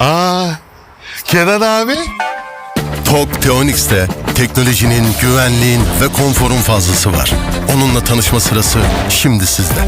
Aa, Kenan abi. TOG Teonix'te teknolojinin, güvenliğin ve konforun fazlası var. Onunla tanışma sırası şimdi sizde.